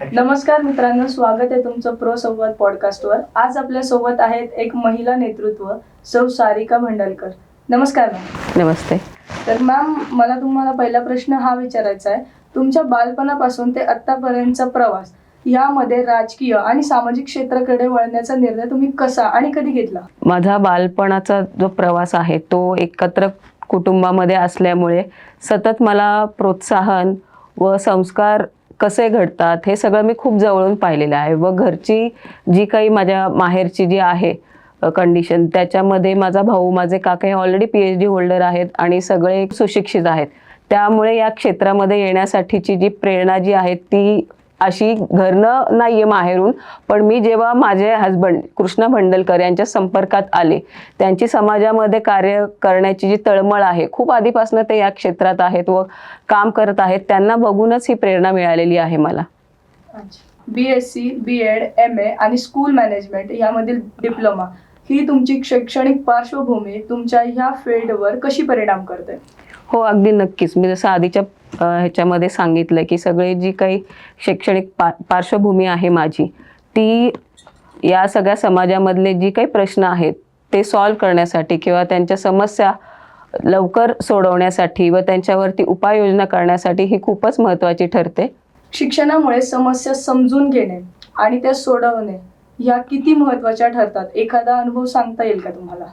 नमस्कार मित्रांनो स्वागत आहे तुमचं प्रो संवाद पॉडकास्टवर आज आपल्यासोबत आहेत एक महिला नेतृत्व सौ सारिका भंडारकर नमस्कार मॅम नमस्ते. तर मॅम मला तुम्हाला पहिला प्रश्न हा विचारायचा आहे. तुमच्या बालपणापासून ते आत्तापर्यंतचा प्रवास यामध्ये राजकीय आणि सामाजिक क्षेत्राकडे वळण्याचा निर्णय तुम्ही कसा आणि कधी घेतला? माझा बालपणाचा जो प्रवास आहे तो एकत्र कुटुंबामध्ये असल्यामुळे सतत मला प्रोत्साहन व संस्कार कसे घडतात हे सगळं मी खूप जवळून पाहिलेलं आहे. व घरची जी काही माझ्या माहेरची जी आहे कंडिशन त्याच्यामध्ये माझा भाऊ माझे काका हे already P H D holder आहेत आणि सगळे सुशिक्षित आहेत. त्यामुळे या क्षेत्रामध्ये येण्यासाठीची जी प्रेरणा जी आहे ती अशी घरनं नाही आहे माहेरून पण मी जेव्हा माझे हजबंड कृष्णा भंडलकर यांच्या संपर्कात आले त्यांची समाजामध्ये कार्य करण्याची जी तळमळ आहे खूप आधीपासून ते या क्षेत्रात आहेत व काम करत आहेत त्यांना बघूनच ही प्रेरणा मिळालेली आहे मला. B S C B Ed M A आणि स्कूल मॅनेजमेंट यामधील डिप्लोमा ही तुमची शैक्षणिक पार्श्वभूमी तुमच्या ह्या फील्डवर कशी परिणाम करते? हो अगदी नक्कीच. मी जसं आधीच्या ह्याच्यामध्ये सांगितलं की सगळे जी काही शैक्षणिक पा पार्श्वभूमी आहे माझी ती या सगळ्या समाजामधले जी काही प्रश्न आहेत ते सॉल्व करण्यासाठी किंवा त्यांच्या समस्या लवकर सोडवण्यासाठी व त्यांच्यावरती उपाययोजना करण्यासाठी ही खूपच महत्त्वाची ठरते. शिक्षणामुळे समस्या समजून घेणे आणि त्या सोडवणे या किती महत्त्वाच्या ठरतात? एखादा अनुभव सांगता येईल का तुम्हाला?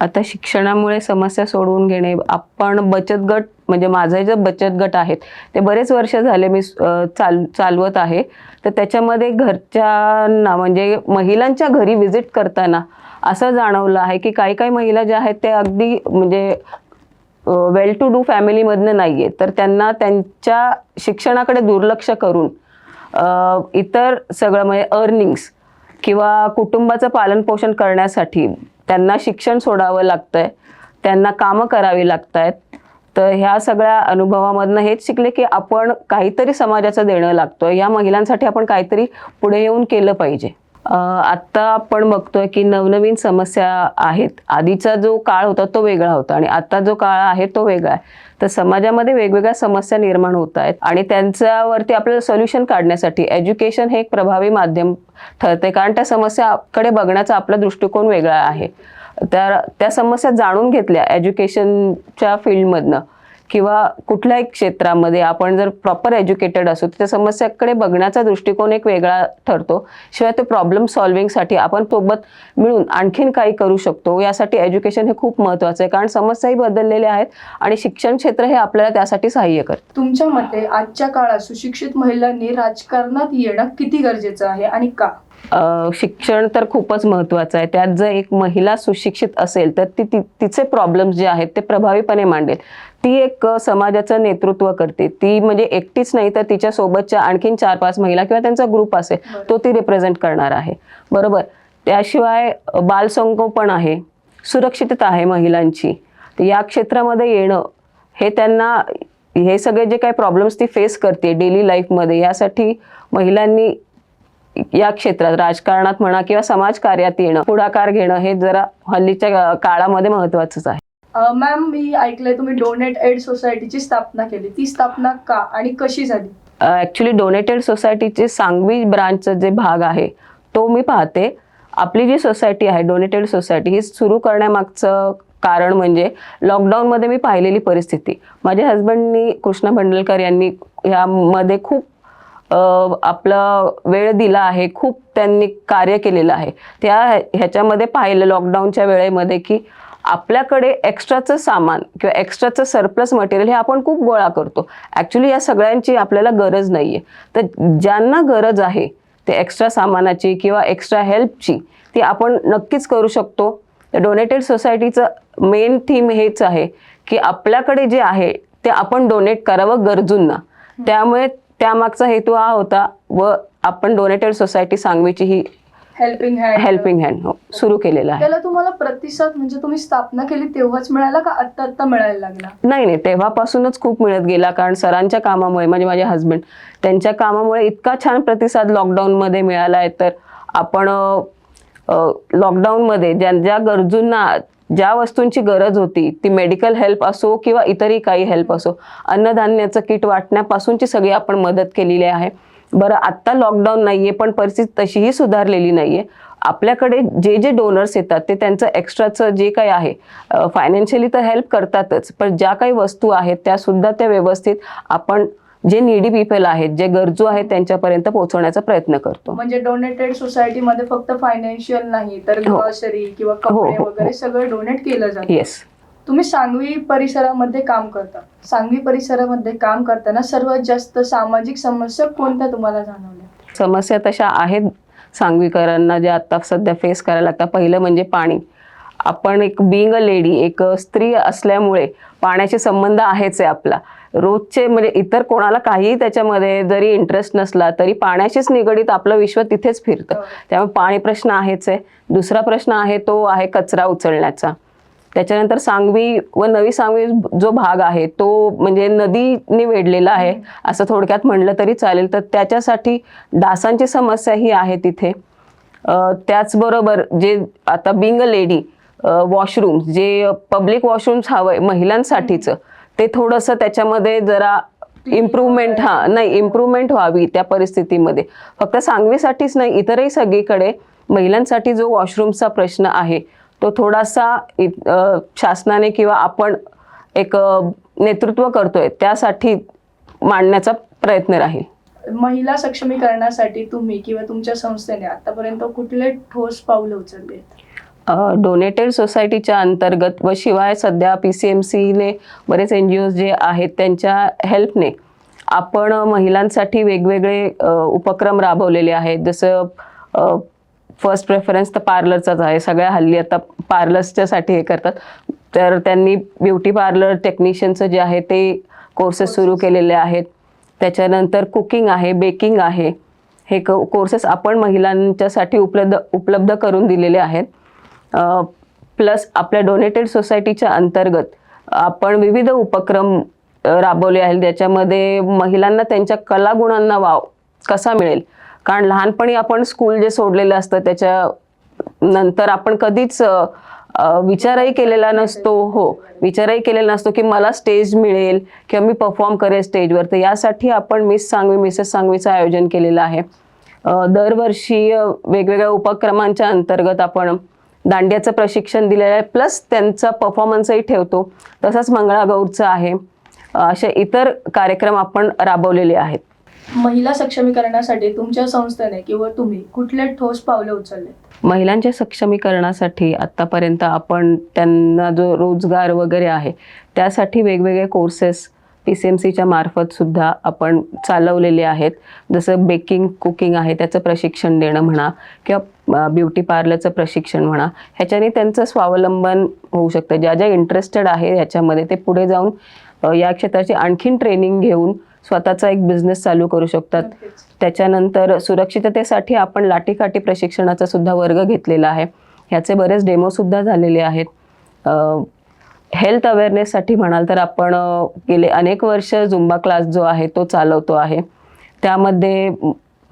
आता शिक्षणामुळे समस्या सोडवून घेणे आपण बचत गट म्हणजे माझे जे बचत गट आहेत ते बरेच वर्ष झाले मी चाल चालवत आहे. तर त्याच्यामध्ये घरच्यांना म्हणजे महिलांच्या घरी व्हिजिट करताना असं जाणवलं आहे की काही काही महिला ज्या आहेत ते अगदी म्हणजे वेल टू डू फॅमिलीमधनं नाही आहे तर त्यांना त्यांच्या शिक्षणाकडे दुर्लक्ष करून इतर सगळं म्हणजे अर्निंग्स किंवा कुटुंबाचं पालनपोषण करण्यासाठी त्यांना शिक्षण सोडावं लागतंय. त्यांना कामं करावी लागत आहेत तर ह्या सगळ्या अनुभवामधनं हेच शिकले की आपण काहीतरी समाजाचं देणं लागतोय. या महिलांसाठी आपण काहीतरी पुढे येऊन केलं पाहिजे. आत्ता आपण बघतोय की नवनवीन समस्या आहेत. आधीचा जो काळ होता तो वेगळा होता आणि आत्ता जो काळ आहे तो वेगळा आहे. तर समाजामध्ये वेगवेगळ्या समस्या निर्माण होत आहेत आणि त्यांच्यावरती आपल्याला सोल्युशन काढण्यासाठी एज्युकेशन हे एक प्रभावी माध्यम ठरते कारण त्या समस्याकडे बघण्याचा आपला दृष्टिकोन वेगळा आहे. त्या त्या समस्या जाणून घेतल्या एज्युकेशनच्या फील्डमधनं. किंवा कुठल्याही क्षेत्रामध्ये आपण जर प्रॉपर एज्युकेटेड असू तर त्या समस्याकडे बघण्याचा दृष्टिकोन एक वेगळा ठरतो. शिवाय ते प्रॉब्लेम सॉल्विंगसाठी आपण सोबत मिळून आणखीन काही करू शकतो. यासाठी एज्युकेशन हे खूप महत्त्वाचं आहे कारण समस्याही बदललेल्या आहेत आणि शिक्षण क्षेत्र हे आपल्याला त्यासाठी सहाय्य करतं. तुमच्या मते आजच्या काळात सुशिक्षित महिलांनी राजकारणात येणं किती गरजेचं आहे आणि का? शिक्षण तर खूपच महत्त्वाचं आहे. त्यात जर एक महिला सुशिक्षित असेल तर ती ती- तिचे प्रॉब्लेम्स जे आहेत ते प्रभावीपणे मांडेल. ती एक समाजाचं नेतृत्व करते. ती म्हणजे एकटीच नाही तर तिच्या सोबतच्या आणखीन चार पाच महिला किंवा त्यांचा ग्रुप असेल. तो ती रिप्रेझेंट करणार आहे. बरोबर? त्याशिवाय बालसंगोपन आहे. सुरक्षितता आहे महिलांची. या क्षेत्रामध्ये येणं हे त्यांना हे सगळे जे काही प्रॉब्लेम्स ती फेस करते डेली लाईफमध्ये यासाठी महिलांनी या क्षेत्रात राजकारणात म्हणा किंवा समाजकार्यात येणं पुढाकार घेणं हे जरा हल्लीच्या काळामध्ये महत्वाचंच आहे. मॅम मी ऐकलंय तुम्ही डोनेट एड सोसायटीची स्थापना केली. ती स्थापना का आणि कशी झाली? ॲक्च्युली डोनेटेड सोसायटीचे सांगवी ब्रांचचा जे भाग आहे तो मी पाहते. आपली जी सोसायटी आहे डोनेटेड सोसायटी ही सुरू करण्यामागचं कारण म्हणजे लॉकडाऊनमध्ये मी पाहिलेली परिस्थिती. माझ्या हस्बंडनी कृष्णा भंडलकर यांनी ह्यामध्ये खूप आपला वेळ दिला आहे खूप त्यांनी कार्य केलेलं आहे. त्या ह्याच्यामध्ये पाहिलं लॉकडाऊनच्या वेळेमध्ये की आपल्याकडे एक्स्ट्राचं सामान किंवा एक्स्ट्राचं सरप्लस मटेरियल हे आपण खूप गोळा करतो. ॲक्च्युली या सगळ्यांची आपल्याला गरज नाही आहे तर ज्यांना गरज आहे ते एक्स्ट्रा सामानाची किंवा एक्स्ट्रा हेल्पची ती आपण नक्कीच करू शकतो. डोनेटेड सोसायटीचं मेन थीम हेच आहे की आपल्याकडे जे आहे ते आपण डोनेट करावं गरजूंना. त्यामुळे त्यामागचा हेतू हा होता व आपण डोनेटेड सोसायटी सांगवीची ही हेल्पिंग हँड हेल्पिंग हँड सुरू केलेलं आहे. त्याला तुम्हाला प्रतिसाद म्हणजे तुम्ही स्थापना केली तेव्हाच मिळाला का आत्ता आत्ता मिळायला लागला? नाही नाही. तेव्हापासूनच खूप मिळत गेला. कारण सरांच्या कामामुळे म्हणजे माझे हस्बंड त्यांच्या कामामुळे इतका छान प्रतिसाद लॉकडाऊनमध्ये मिळाला आहे. तर आपण लॉकडाऊनमध्ये ज्या ज्या गरजूंना ज्या वस्तूंची गरज होती ती मेडिकल हेल्प असो किंवा इतरही काही हेल्प असो अन्नधान्याचं किट वाटण्यापासूनची सगळी आपण मदत केलेली आहे. बरं आत्ता लॉकडाऊन नाही आहे पण परिस्थिती तशीही सुधारलेली नाही आहे आपल्याकडे जे जे डोनर्स येतात ते त्यांचं एक्स्ट्राचं जे काही आहे फायनान्शियली तर हेल्प करतातच पण ज्या काही वस्तू आहेत त्यासुद्धा त्या व्यवस्थित आपण जे निडी पीपल आहेत जे गरजू आहेत त्यांच्यापर्यंत पोहोचवण्याचा प्रयत्न करतो. म्हणजे डोनेटेड सोसायटीमध्ये फक्त फायनान्शियल नाही तर हो. ग्रॉसरी किंवा कपडे हो, हो, वगैरे सगळं डोनेट केलं जातं. येस तुम्ही सांगवी परिसरामध्ये काम करता. सांगवी परिसरामध्ये काम करताना सर्वात जास्त सामाजिक समस्या कोणत्या तुम्हाला जाणवल्या? समस्या तशा आहेत सांगवीकरांना ज्या आता सध्या फेस करायला लागतात. पहिलं म्हणजे पाणी. आपण एक बिंग अ लेडी एक स्त्री असल्यामुळे पाण्याचे संबंध आहेच आहे आपला. रोजचे म्हणजे इतर कोणाला काहीही त्याच्यामध्ये जरी इंटरेस्ट नसला तरी पाण्याशीच निगडीत आपलं विश्व तिथेच फिरतं. हो. त्यामुळे पाणी प्रश्न आहेच आहे. दुसरा प्रश्न आहे तो आहे कचरा उचलण्याचा. त्याच्यानंतर सांगवी व नवी सांगवी जो भाग आहे तो म्हणजे नदीने वेढलेला आहे. असं थोडक्यात म्हणलं तरी चालेल. तर त्याच्यासाठी डासांची समस्या ही आहे तिथे. त्याचबरोबर जे आता बिंग अ लेडी वॉशरूम जे पब्लिक वॉशरूम्स हवंय महिलांसाठीचं ते थोडंसं त्याच्यामध्ये जरा इम्प्रूव्हमेंट हा नाही इम्प्रूव्हमेंट व्हावी त्या परिस्थितीमध्ये. फक्त सांगवीसाठीच नाही इतरही सगळीकडे महिलांसाठी जो वॉशरूमचा प्रश्न आहे तो थोडासा शासनाने किंवा आपण एक नेतृत्व करतोय त्यासाठी मांडण्याचा प्रयत्न राहील. महिला सक्षमीकरणासाठी तुम्ही किंवा तुमच्या संस्थेने आतापर्यंत कुठले ठोस पावलं उचलले डोनेटेड सोसायटीच्या अंतर्गत व शिवाय सध्या पी सी एम सीने बरेच एन जी ओज जे आहेत त्यांच्या हेल्पने आपण महिलांसाठी वेगवेगळे उपक्रम राबवलेले आहेत. जसं फर्स्ट प्रेफरन्स तर पार्लरचाच आहे. सगळ्या हल्ली आता पार्लर्सच्या साठी हे करतात. तर त्यांनी ब्युटी पार्लर टेक्निशियनचं जे आहे ते कोर्सेस सुरू केलेले आहेत. त्याच्यानंतर कुकिंग आहे बेकिंग आहे. हे कोर्सेस आपण महिलांच्यासाठी उपलब्ध उपलब्ध करून दिलेले आहेत. प्लस आपल्या डोनेटेड सोसायटीच्या अंतर्गत आपण विविध उपक्रम राबवले आहेत. ज्याच्यामध्ये महिलांना त्यांच्या कलागुणांना वाव कसा मिळेल? कारण लहानपणी आपण स्कूल जे सोडलेलं असतं त्याच्या नंतर आपण कधीच विचारही केलेला नसतो. हो विचारही केलेला नसतो की मला स्टेज मिळेल किंवा मी परफॉर्म करेल स्टेजवर. तर यासाठी आपण मिस सांगवी मिसेस सांगवीचं आयोजन केलेलं आहे. दरवर्षी वेगवेगळ्या उपक्रमांच्या अंतर्गत आपण दांडियाचं प्रशिक्षण दिलेलं आहे. प्लस त्यांचा परफॉर्मन्सही ठेवतो. तसंच मंगळागौरचं आहे. असे इतर कार्यक्रम आपण राबवलेले आहेत. महिला सक्षमीकरणासाठी तुमच्या संस्थेने किंवा तुम्ही कुठले ठोस पावलं उचलले महिलांच्या सक्षमीकरणासाठी आत्तापर्यंत आपण त्यांना जो रोजगार वगैरे आहे त्यासाठी वेगवेगळे कोर्सेस पी सी एम सीच्या मार्फत सुद्धा आपण चालवलेले आहेत. जसं बेकिंग कुकिंग आहे त्याचं प्रशिक्षण देणं म्हणा किंवा ब्युटी पार्लरचं प्रशिक्षण म्हणा ह्याच्याने त्यांचं स्वावलंबन होऊ शकतं. ज्या ज्या इंटरेस्टेड आहे ह्याच्यामध्ये ते पुढे जाऊन या क्षेत्राची आणखीन ट्रेनिंग घेऊन स्वतःचा एक बिझनेस चालू करू शकतात. त्याच्यानंतर सुरक्षिततेसाठी आपण लाठीकाठी प्रशिक्षणाचा सुद्धा वर्ग घेतलेला आहे. ह्याचे बरेच डेमो सुद्धा झालेले आहेत. हेल्थ अवेअरनेससाठी म्हणाल तर आपण गेले अनेक वर्ष झुंबा क्लास जो आहे तो चालवतो आहे. त्यामध्ये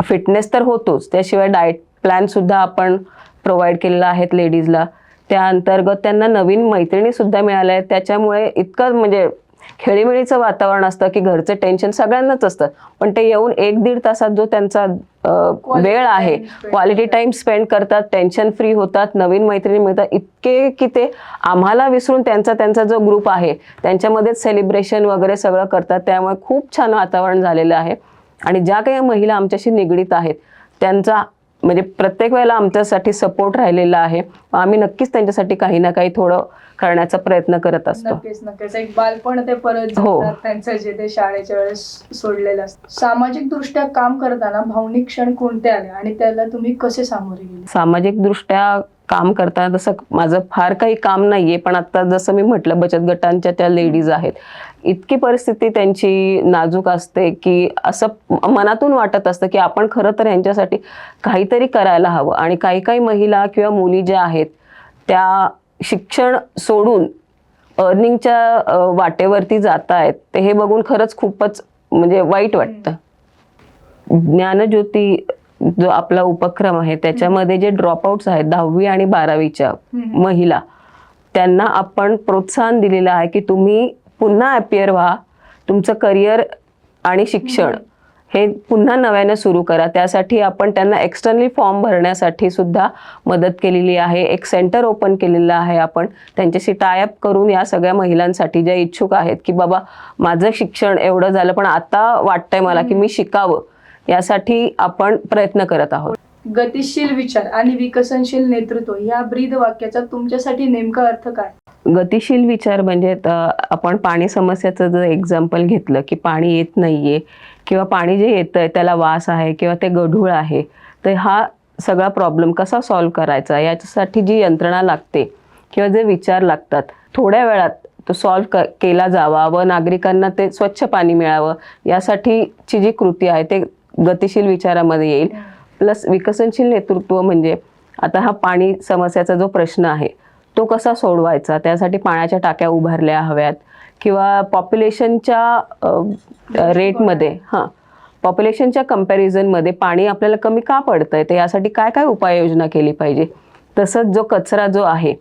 फिटनेस तर होतोच. त्याशिवाय डाएट प्लॅनसुद्धा आपण प्रोव्हाइड केलेला आहेत लेडीजला त्या अंतर्गत त्यांना नवीन मैत्रिणीसुद्धा मिळाल्या आहेत. त्याच्यामुळे इतकं म्हणजे खेळीमेळीचं वातावरण असतं की घरचं टेन्शन सगळ्यांनाच असतं. पण ते येऊन एक दीड तासात जो त्यांचा वेळ आहे क्वालिटी. टाइम स्पेंड करतात टेन्शन फ्री होतात नवीन मैत्रिणी मिळतात इतके की ते आम्हाला विसरून त्यांचा त्यांचा जो ग्रुप आहे त्यांच्यामध्येच सेलिब्रेशन वगैरे सगळं करतात. त्यामुळे खूप छान वातावरण झालेलं आहे. आणि ज्या काही महिला आमच्याशी निगडीत आहेत त्यांचा म्हणजे प्रत्येक वेळेला आमच्यासाठी सपोर्ट राहिलेला आहे. आम्ही नक्कीच त्यांच्यासाठी काही ना काही थोडं करण्याचा प्रयत्न करत असतो. नक्कीच नक्कीच. एक बालपण ते परत हो. त्यांचं जे ते शाळेच्या वेळेस सोडलेलं असतं. सामाजिक दृष्ट्या काम करताना भावनिक क्षण कोणते आले आणि त्याला तुम्ही कसे सामोरे गेले? सामाजिक दृष्ट्या काम करताना तसं माझं फार काही काम नाहीये पण आता जसं मी म्हटलं बचत गटांच्या त्या लेडीज आहेत. इतकी परिस्थिती त्यांची नाजूक असते की असं मनातून वाटत असतं की आपण खरं तर यांच्यासाठी काहीतरी करायला हवं. आणि काही काही महिला किंवा मुली ज्या आहेत त्या शिक्षण सोडून अर्निंगच्या वाटेवरती जात आहेत. ते हे बघून खरंच खूपच म्हणजे वाईट वाटतं. ज्ञानज्योती जो आपला उपक्रम आहे त्याच्यामध्ये जे ड्रॉपआउट्स आहेत दहावी आणि बारावीच्या. महिला त्यांना आपण प्रोत्साहन दिलेलं आहे की तुम्ही पुन्हा अपियर व्हा. तुमचं करिअर आणि शिक्षण हे पुन्हा नव्यानं सुरू करा. त्यासाठी आपण त्यांना एक्सटर्नली फॉर्म भरण्यासाठी सुद्धा मदत केलेली आहे. एक सेंटर ओपन केलेलं आहे आपण. त्यांच्याशी टायअप करून या सगळ्या महिलांसाठी ज्या इच्छुक आहेत की बाबा माझं शिक्षण एवढं झालं पण आता वाटतंय मला की मी शिकावं यासाठी आपण प्रयत्न करत आहोत. गतिशील विचार आणि विकसनशील नेतृत्व या ब्रीद वाक्याचा तुमच्यासाठी नेमका अर्थ काय? गतिशील विचार म्हणजे आपण पाणी समस्याचं जर एक्झाम्पल घेतलं की पाणी येत नाहीये किंवा पाणी जे येतंय त्याला वास आहे किंवा ते गढूळ आहे तर हा सगळा प्रॉब्लेम कसा सॉल्व्ह करायचा? याच्यासाठी जी यंत्रणा लागते किंवा जे विचार लागतात थोड्या वेळात तो सॉल्व्ह केला जावा व नागरिकांना ते स्वच्छ पाणी मिळावं यासाठीची जी कृती आहे ते गतिशील विचारामध्ये येईल. प्लस विकसनशील नेतृत्व म्हणजे आता हा पाणी समस्याचा जो प्रश्न आहे तो कसा सोडवायचा? त्यासाठी पाण्याच्या टाक्या उभारल्या हव्यात किंवा पॉप्युलेशनच्या रेटमध्ये हां पॉप्युलेशनच्या कम्पॅरिझनमध्ये पाणी आपल्याला कमी का पडतं आहे तर यासाठी काय काय उपाययोजना केली पाहिजे? तसंच जो कचरा जो आहे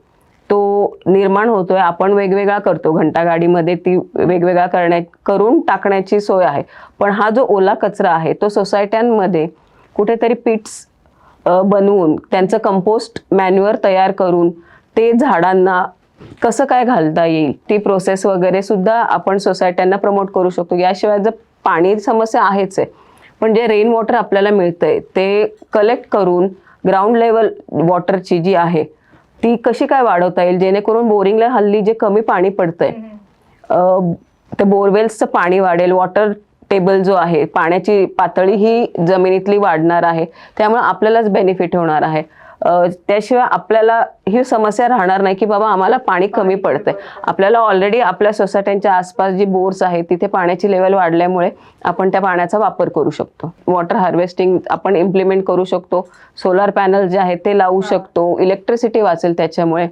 तो निर्माण होतोय आपण वेगवेगळा करतो. घंटागाडीमध्ये ती वेगवेगळा करण्या करून टाकण्याची सोय आहे. पण हा जो ओला कचरा आहे तो सोसायट्यांमध्ये कुठेतरी पिट्स बनवून त्यांचं कंपोस्ट मॅन्युअर तयार करून ते झाडांना कसं काय घालता येईल ती प्रोसेस वगैरे सुद्धा आपण सोसायट्यांना प्रमोट करू शकतो. याशिवाय जर पाणी समस्या आहेच आहे पण जे रेन वॉटर आपल्याला मिळतंय ते कलेक्ट करून ग्राउंड लेवल वॉटरची जी आहे ती कशी काय वाढवता येईल जेणेकरून बोरिंगला हल्ली जे कमी पाणी पडतंय ते बोरवेल्सचं पाणी वाढेल वॉटर टेबल जो आहे पाण्याची पातळी ही जमिनीतली वाढणार आहे. त्यामुळे आपल्यालाच बेनिफिट होणार आहे. त्याशिवाय आपल्याला ही समस्या राहणार नाही की बाबा आम्हाला पाणी कमी पडतंय. आपल्याला ऑलरेडी आपल्या सोसायट्यांच्या आसपास जी बोर्स आहेत तिथे पाण्याची लेवल वाढल्यामुळे आपण त्या पाण्याचा वापर करू शकतो. वॉटर हार्वेस्टिंग आपण इम्प्लिमेंट करू शकतो. सोलार पॅनल जे आहेत ते लावू शकतो. इलेक्ट्रिसिटी वाचेल त्याच्यामुळे.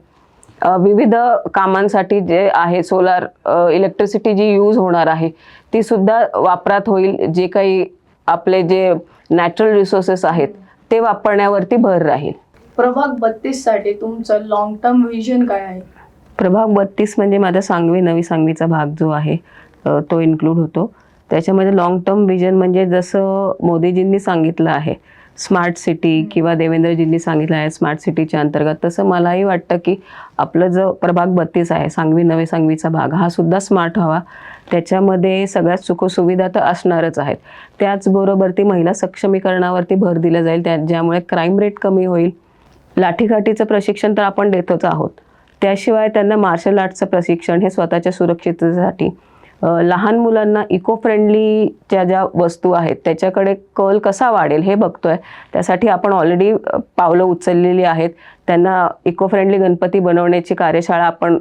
विविध कामांसाठी जे आहे सोलार इलेक्ट्रिसिटी जी यूज होणार आहे ती सुद्धा वापरात होईल. जे काही आपले जे नॅचरल रिसोर्सेस आहेत ते वापरण्यावरती भर राहील. प्रभाग बत्तीससाठी तुमचं लॉंग टर्म विजन काय आहे? प्रभाग बत्तीस म्हणजे माझा सांगवी नवी सांगवीचा भाग जो आहे तो इन्क्लूड होतो. त्याच्यामध्ये लॉंग टर्म विजन म्हणजे जसं मोदीजींनी सांगितलं आहे स्मार्ट सिटी किंवा देवेंद्रजींनी सांगितलं आहे स्मार्ट सिटीच्या अंतर्गत तसं मलाही वाटतं की आपलं जो प्रभाग बत्तीस आहे सांगवी नवे सांगवीचा भाग हा सुद्धा स्मार्ट हवा. त्याच्यामध्ये सगळ्यात सुखसुविधा तर असणारच आहेत. त्याचबरोबर ती महिला सक्षमीकरणावरती भर दिला जाईल त्या ज्यामुळे क्राईम रेट कमी होईल. लाठीकाठीचं प्रशिक्षण तर आपण देतच आहोत. त्याशिवाय त्यांना मार्शल आर्टचं प्रशिक्षण हे स्वतःच्या सुरक्षिततेसाठी लहान मुलांना इको फ्रेंडलीच्या ज्या वस्तू आहेत त्याच्याकडे कल कसा वाढेल हे बघतोय. त्यासाठी आपण ऑलरेडी पावलं उचललेली आहेत. त्यांना इको फ्रेंडली गणपती बनवण्याची कार्यशाळा आपण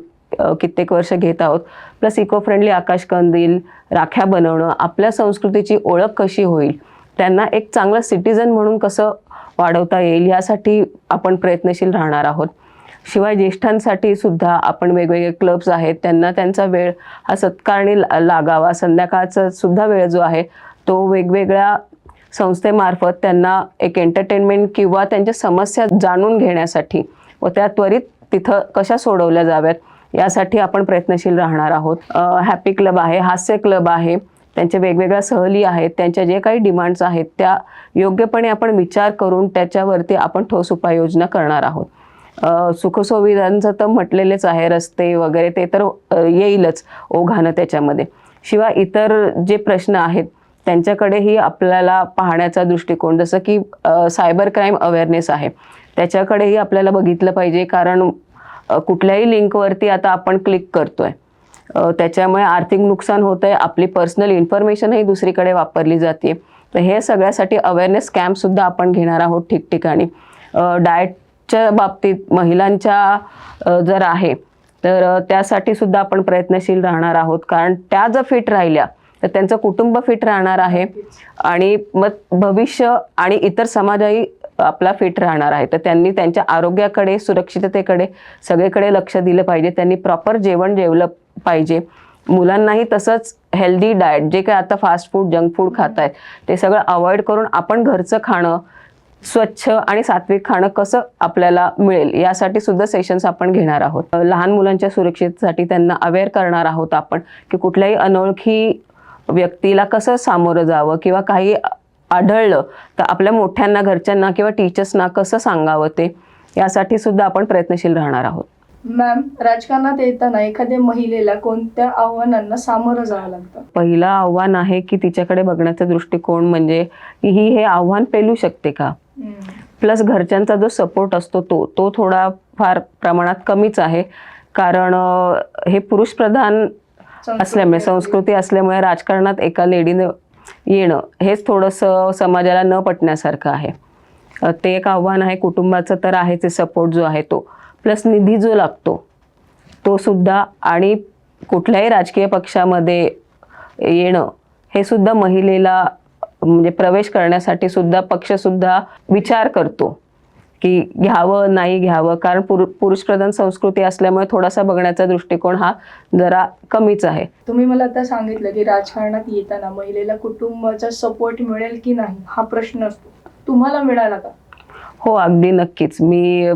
कित्येक वर्ष घेत आहोत. प्लस इको फ्रेंडली आकाशकंदील राख्या बनवणं आपल्या संस्कृतीची ओळख कशी होईल त्यांना एक चांगलं सिटिझन म्हणून कसं वाढवता येईल यासाठी आपण प्रयत्नशील राहणार आहोत. शिवाय ज्येष्ठांसाठी सुद्धा आपण वेगवेगळे क्लब्स आहेत त्यांना त्यांचा वेळ हा सत्कारणी ला- लागावा. संध्याकाळचा सुद्धा वेळ जो आहे तो वेगवेगळ्या संस्थेमार्फत त्यांना एक एंटरटेनमेंट किंवा त्यांच्या समस्या जाणून घेण्यासाठी व त्या त्वरित तिथं कशा सोडवल्या जाव्यात यासाठी आपण प्रयत्नशील राहणार आहोत. हॅपी क्लब आहे हास्य क्लब आहे त्यांच्या वेगवेगळ्या सहली आहेत त्यांच्या जे काही डिमांड्स आहेत त्या योग्यपणे आपण विचार करून त्याच्यावरती आपण ठोस उपाययोजना करणार आहोत. सुखसुविधांचं तर म्हटलेलेच आहे रस्ते वगैरे ते तर येईलच ओघानं त्याच्यामध्ये. शिवाय इतर जे प्रश्न आहेत त्यांच्याकडेही आपल्याला पाहण्याचा दृष्टिकोन जसं की सायबर क्राईम अवेअरनेस आहे त्याच्याकडेही आपल्याला बघितलं पाहिजे कारण कुठल्याही लिंकवरती आता आपण क्लिक करतोय. त्याच्यामुळे आर्थिक नुकसान होत आहे आपली पर्सनल इन्फॉर्मेशनही दुसरीकडे वापरली जाते तर हे सगळ्यासाठी अवेअरनेस कॅम्पसुद्धा आपण घेणार आहोत ठिकठिकाणी. च्या बाबतीत महिलांच्या जर आहे तर त्यासाठी सुद्धा आपण प्रयत्नशील राहणार आहोत. कारण त्या जर फिट राहिल्या तर त्यांचं कुटुंब फिट राहणार आहे आणि मग भविष्य आणि इतर समाजही आपला फिट राहणार आहे. तर त्यांनी त्यांच्या आरोग्याकडे सुरक्षिततेकडे सगळीकडे लक्ष दिलं पाहिजे. त्यांनी प्रॉपर जेवण जेवलं पाहिजे. मुलांनाही तसंच हेल्दी डाएट जे काय आता फास्ट फूड जंक फूड खात आहेत ते सगळं अवॉइड करून आपण घरचं खाणं स्वच्छ आणि सात्विक खाणं कसं आपल्याला मिळेल? यासाठी सुद्धा सेशन्स आपण घेणार आहोत. लहान मुलांच्या सुरक्षेसाठी त्यांना अवेअर करणार आहोत आपण की कुठल्याही अनोळखी व्यक्तीला कसं सामोरं जावं किंवा काही आढळलं तर आपल्या मोठ्यांना घरच्यांना किंवा टीचर्सना कसं सांगावं ते यासाठी सुद्धा आपण प्रयत्नशील राहणार आहोत. मॅम राजकारणात येताना एखाद्या महिलेला कोणत्या आव्हानांना सामोरं जावं लागतं? पहिलं आव्हान आहे की तिच्याकडे बघण्याचा दृष्टिकोन म्हणजे ही हे आव्हान पेलू शकते का? प्लस घरच्यांचा जो सपोर्ट असतो तो तो थोडा फार प्रमाणात कमीच आहे. कारण हे पुरुष प्रधान असल्यामुळे संस्कृती असल्यामुळे राजकारणात एका लेडीने येणं हेच थोडंसं समाजाला न पटण्यासारखं आहे. ते एक आव्हान आहे कुटुंबाचं तर आहेच सपोर्ट जो आहे तो. प्लस निधी जो लागतो तो सुद्धा आणि कुठल्याही राजकीय पक्षामध्ये येणं हे सुद्धा महिलेला म्हणजे प्रवेश करण्यासाठी सुद्धा पक्षसुद्धा विचार करतो की घ्यावं नाही घ्यावं. कारण पुरु पुरुषप्रधान संस्कृती असल्यामुळे थोडासा बघण्याचा दृष्टिकोन हा जरा कमीच आहे. तुम्ही मला आता सांगितलं की राजकारणात येताना महिलेला कुटुंबाचा सपोर्ट मिळेल की नाही हा प्रश्न असतो. तुम्हाला मिळाला का? हो अगदी नक्कीच. मी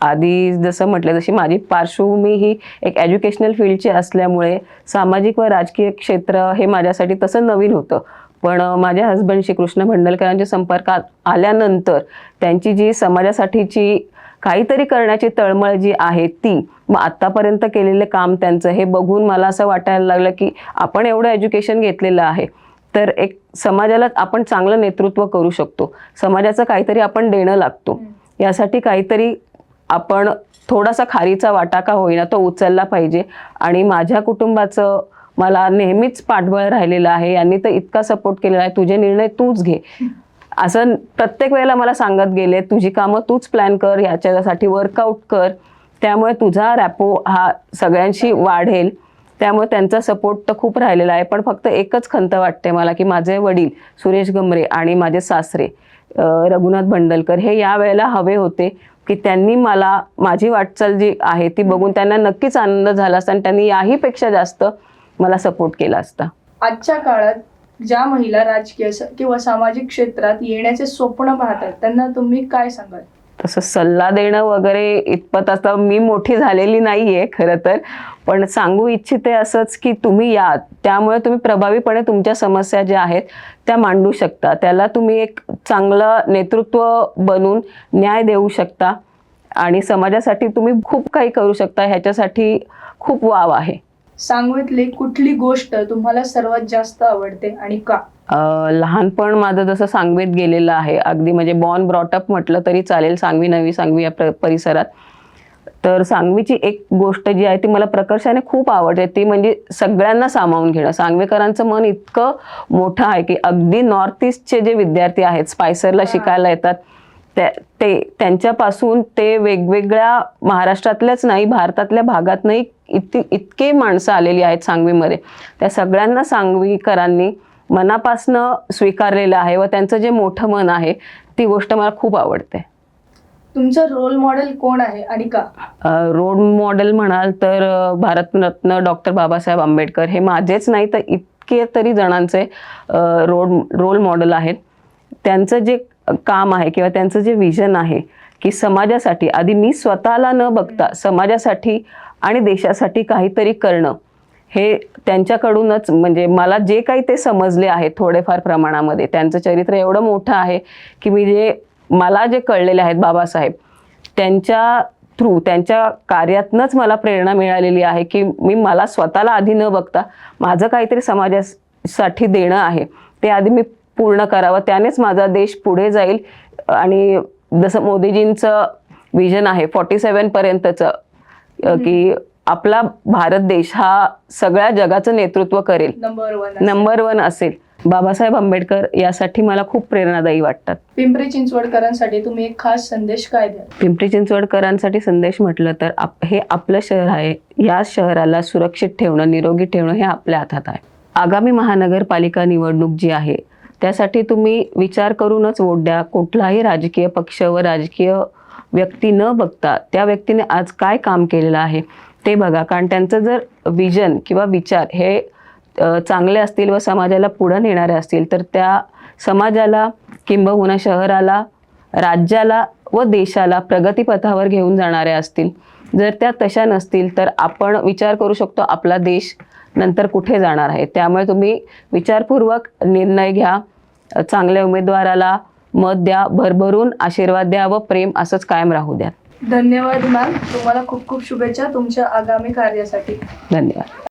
आधी जसं म्हटलं जशी माझी पार्श्वभूमी ही एक एज्युकेशनल फील्डची असल्यामुळे सामाजिक व राजकीय क्षेत्र हे माझ्यासाठी तसं नवीन होतं. पण माझ्या हस्बंडशी कृष्ण भंडलकरांच्या संपर्कात आल्यानंतर त्यांची जी समाजासाठीची काहीतरी करण्याची तळमळ जी आहे ती मग आत्तापर्यंत केलेले काम त्यांचं हे बघून मला असं वाटायला लागलं की आपण एवढं एज्युकेशन घेतलेलं आहे तर एक समाजाला आपण चांगलं नेतृत्व करू शकतो. समाजाचं काहीतरी आपण देणं लागतो. यासाठी काहीतरी आपण थोडासा खारीचा वाटा का होईना तो उचलला पाहिजे आणि माझ्या कुटुंबाचं मला नेहमीच पाठबळ राहिलेलं आहे यांनी तर इतका सपोर्ट केलेला आहे तुझे निर्णय तूच घे. असं प्रत्येक वेळेला मला सांगत गेले तुझी कामं तूच प्लॅन कर याच्यासाठी वर्कआउट कर. त्यामुळे तुझा रॅपो हा सगळ्यांशी वाढेल. त्यामुळे त्यांचा सपोर्ट तर खूप राहिलेला आहे पण फक्त एकच खंत वाटते मला की माझे वडील सुरेश गमरे आणि माझे सासरे रघुनाथ भंडलकर हे या वेळेला हवे होते की त्यांनी मला माझी वाटचाल जी आहे ती बघून त्यांना नक्कीच आनंद झाला असता आणि त्यांनी याहीपेक्षा जास्त मला सपोर्ट केला असता. आजच्या काळात ज्या महिला राजकीय किंवा सामाजिक क्षेत्रात येण्याचे स्वप्न पाहतात त्यांना तुम्ही काय सांगाल? तसं सल्ला देणं वगैरे इतपत असं मी मोठी झालेली नाहीये खरं तर. पण सांगू इच्छिते असंच की तुम्ही या. त्यामुळे तुम्ही प्रभावीपणे तुमच्या समस्या ज्या आहेत त्या मांडू शकता. त्याला तुम्ही एक चांगलं नेतृत्व बनून न्याय देऊ शकता. आणि समाजासाठी तुम्ही खूप काही करू शकता. ह्याच्यासाठी खूप वाव आहे. सांगवीतली कुठली गोष्ट तुम्हाला सर्वात जास्त आवडते आणि का? लहानपण माझं जसं सांगवीत गेलेलं आहे अगदी म्हणजे बॉर्न ब्रॉटअप म्हटलं तरी चालेल सांगवी नवी सांगवी या प्र- परिसरात. तर सांगवीची एक गोष्ट जी आहे ती मला प्रकर्षाने खूप आवडते ती म्हणजे सगळ्यांना सामावून घेणं. सांगवेकरांचं मन इतकं मोठं आहे की अगदी नॉर्थ ईस्टचे जे विद्यार्थी आहेत स्पायसरला. शिकायला येतात. ते त्यांच्यापासून ते वेगवेगळ्या महाराष्ट्रातल्याच नाही भारतातल्या भागातनंही इतकी इतके माणसं आलेली आहेत सांगवीमध्ये. त्या सगळ्यांना सांगवीकरांनी मनापासनं स्वीकारलेलं आहे व त्यांचं जे मोठं मन आहे ती गोष्ट मला खूप आवडते. तुमचं रोल मॉडेल कोण आहे आणि का? रोल मॉडेल म्हणाल तर भारतरत्न डॉक्टर बाबासाहेब आंबेडकर. हे माझेच नाही तर इतके तरी जणांचे रोल रोल मॉडेल आहेत. त्यांचं जे काम आहे किंवा त्यांचं जे विजन आहे की समाजासाठी आधी मी स्वतःला न बघता समाजासाठी आणि देशासाठी काहीतरी करणं हे त्यांच्याकडूनच म्हणजे मला जे काही ते समजले आहे थोडेफार प्रमाणामध्ये त्यांचं चरित्र एवढं मोठं आहे की मी जे मला जे कळलेले आहेत बाबासाहेब त्यांच्या थ्रू त्यांच्या कार्यातनंच मला प्रेरणा मिळालेली आहे की मी मला स्वतःला आधी न बघता माझं काहीतरी समाजासाठी देणं आहे. ते आधी मी पूर्ण करावं. त्यानेच माझा देश पुढे जाईल. आणि जसं मोदीजींचं विजन आहे फॉर्टी सेवन पर्यंतचं की आपला भारत देश हा सगळ्या जगाचं नेतृत्व करेल. नंबर वन नंबर वन असेल. बाबासाहेब आंबेडकर यासाठी मला खूप प्रेरणादायी वाटतात. पिंपरी चिंचवडकरांसाठी तुम्ही एक खास संदेश काय द्याल? पिंपरी चिंचवडकरांसाठी संदेश म्हटलं तर आप हे आपलं शहर आहे. या शहराला सुरक्षित ठेवणं निरोगी ठेवणं हे आपल्या हातात आहे. आगामी महानगरपालिका निवडणूक जी आहे त्यासाठी तुम्ही विचार करूनच वोट द्या. कुठलाही राजकीय पक्ष व राजकीय व्यक्ती न बघता त्या व्यक्तीने आज काय काम केलेलं आहे ते बघा. कारण त्यांचं जर विजन किंवा विचार हे चांगले असतील व समाजाला पुढं नेणारे असतील तर त्या समाजाला किंबहुना शहराला राज्याला व देशाला प्रगतीपथावर घेऊन जाणाऱ्या असतील. जर त्या तशा नसतील तर आपण विचार करू शकतो आपला देश नंतर कुठे जाणार आहे. त्यामुळे तुम्ही विचारपूर्वक निर्णय घ्या. चांगल्या उमेदवाराला मत द्या भरभरून आशीर्वाद द्या व प्रेम असंच कायम राहू द्या. धन्यवाद मॅम तुम्हाला खूप खूप शुभेच्छा तुमच्या आगामी कार्यासाठी. धन्यवाद.